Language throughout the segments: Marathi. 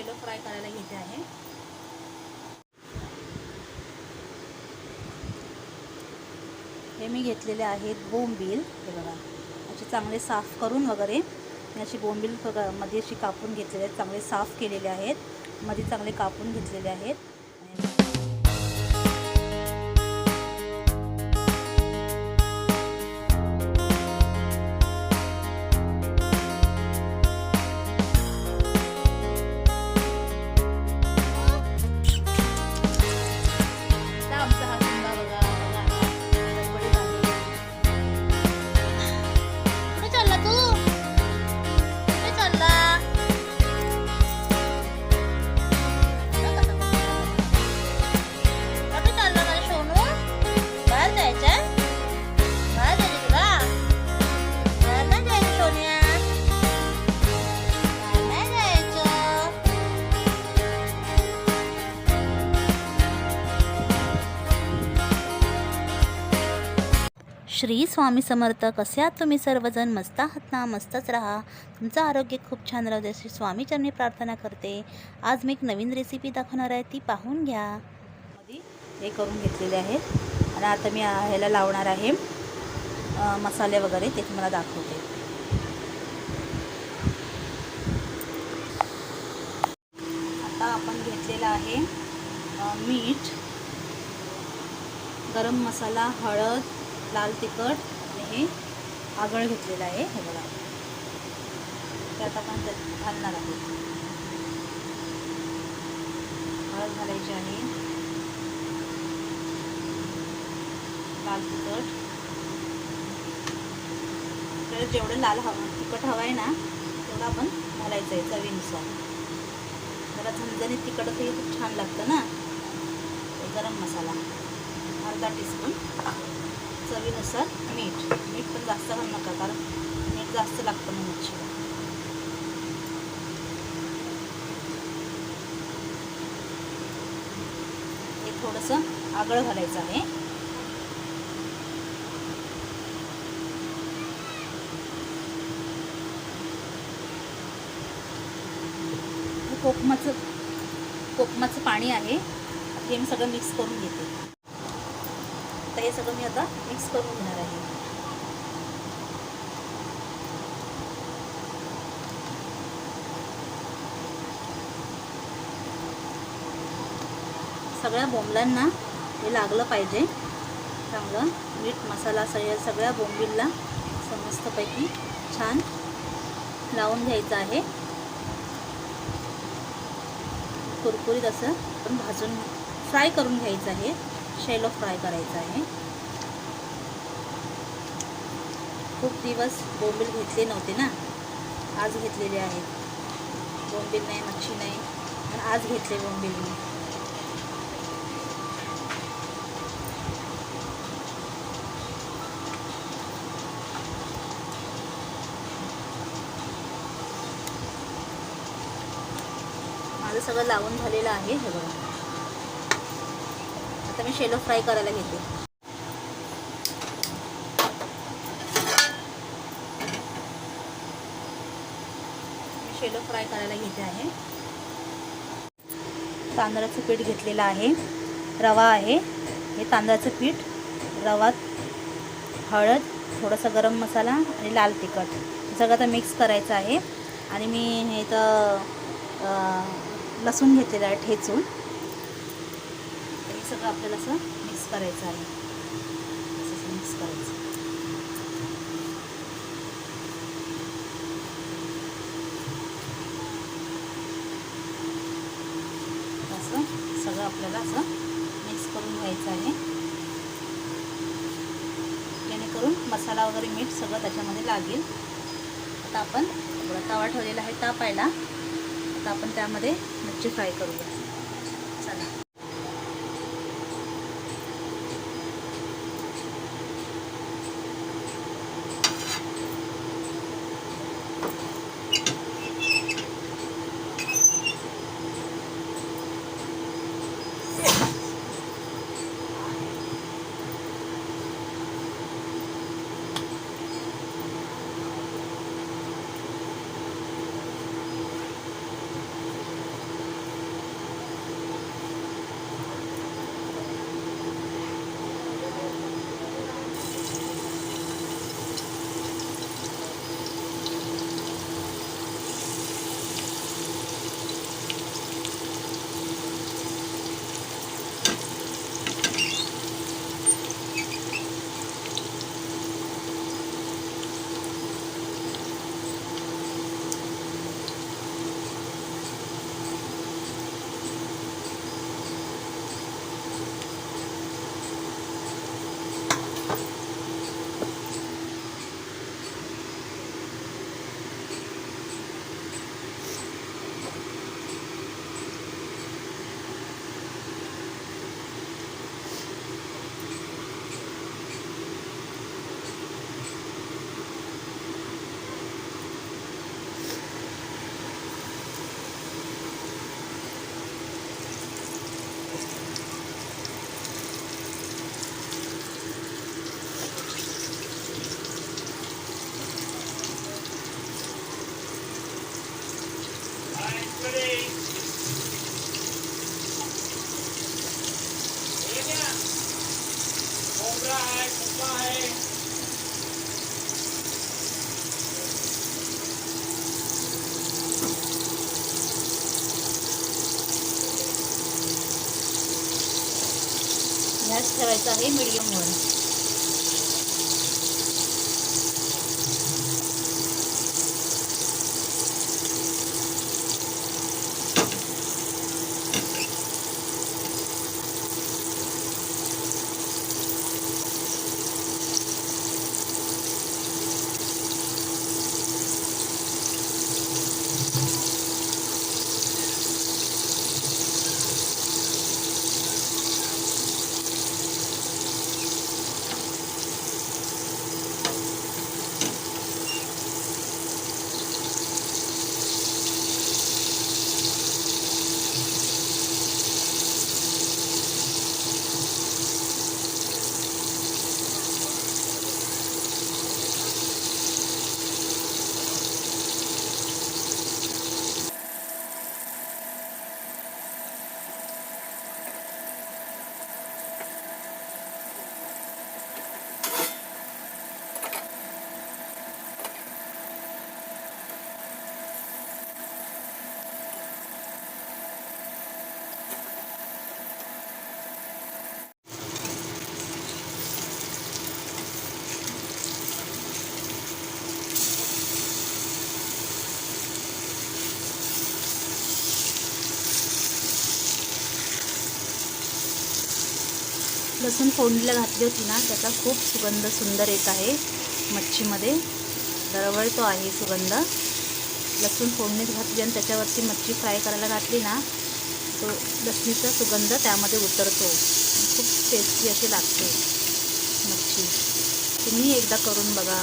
शेलो फ्राय करायला घेते आहे. हे मी घेतलेले आहेत बोंबील. हे बघा असे चांगले साफ करून वगैरे मी अशी बोंबील मध्ये अशी कापून घेतलेले आहेत चांगले साफ केलेले आहेत. मध्ये चांगले कापून घेतलेले आहेत. श्री स्वामी समर्थ. कसे आहात तुम्ही सर्वजण? मस्त आहात ना? मस्तच राहा. तुमचं आरोग्य खूप छान राहू दे श्री स्वामीचरणी प्रार्थना करते. आज मी एक नवीन रेसिपी दाखवणार आहे. ती पाहून घ्या. हे करून घेतलेले आहेत आणि आता मी ह्याला लावणार आहे मसाले वगैरे. ते तुम्हाला दाखवते. आता आपण घेतलेलं आहे मीठ गरम मसाला हळद लाल तिखट आणि हे आगळ घेतलेलं आहे हे बघा. त्यात आपण त्यात घालणार आहोत. हळद घालायची आहे लाल तिखट. आपल्याला जेवढं लाल हवं तिखट हवं आहे ना तेवढं आपण घालायचं आहे चवीनुसार. जरा झणझणीत तिखटही खूप छान लागतं ना. गरम मसाला अर्धा टीस्पून चवीनुसार मीठ. मीठ पण जास्त घालू नका कारण मीठ जास्त लागतं मग मच्छीला. हे थोडंसं आगळ घालायचं आहे. कोकमाचं कोकमाचं पाणी आहे. हे मी सगळं मिक्स करून घेते. आता हे सगळं मी आता मिक्स करून घेणार आहे. सगळ्या बोंबलांना हे लागलं पाहिजे. चांगलं मीठ मसाला सगळ्या सगळ्या बोंबीलला समस्तपैकी छान लावून घ्यायचं आहे. कुरकुरीत असं पण भाजून फ्राय करून घ्यायचं आहे. शेलो फ्राय करायचं आहे. खूप दिवस बोंबील घेतले नव्हते ना? आज घेतलेले आहेत. बोंबील नाही मच्छी नाही पण आज घेतले बोंबील मी. माझं सगळं लावून झालेलं आहे हे बघा. आता मी शेलो फ्राय करायला घेते. मी शेलो फ्राय करायला घेते आहे. तांदळाचं पीठ घेतलेलं आहे. रवा आहे. हे तांदळाचं पीठ रवा हळद थोडासा गरम मसाला आणि लाल तिखट. सगळं आता मिक्स करायचं आहे. आणि मी हे तर लसूण घेतलेलं आहे ठेचून. सगळं आपल्याला असं मिक्स करायचं आहे. असं मिक्स करायचं. असं सगळं आपल्याला असं मिक्स करून घ्यायचं आहे. जेणेकरून मसाला वगैरे मीठ सगळं त्याच्यामध्ये लागेल. आता आपण तवा ठेवलेला आहे तापायला. आता आपण त्यामध्ये मच्छी फ्राय करूया. गॅस ठेवायचा आहे मीडियमवर लसूण फोडणीला घातली होती ना त्याचा खूप सुगंध सुंदर येत आहे मच्छीमध्ये. दरवळतो आहे सुगंध. लसूण फोडणीत घातली आणि त्याच्यावरती मच्छी फ्राय करायला घातली ना तो लसणीचा सुगंध त्यामध्ये उतरतो. खूप टेस्टी अशी लागते मच्छी. तुम्ही एकदा करून बघा.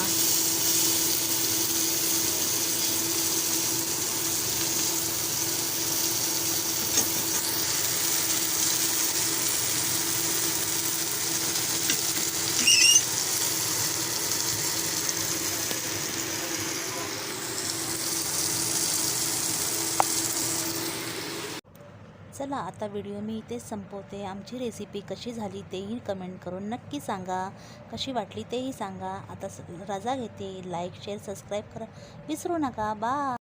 चला आता व्हिडिओ मी इथेच संपवते. आमची रेसिपी कशी झाली तेही कमेंट करून नक्की सांगा. कशी वाटली तेही सांगा. आता स- रजा घेते. लाईक शेअर सबस्क्राईब करा. विसरू नका. बा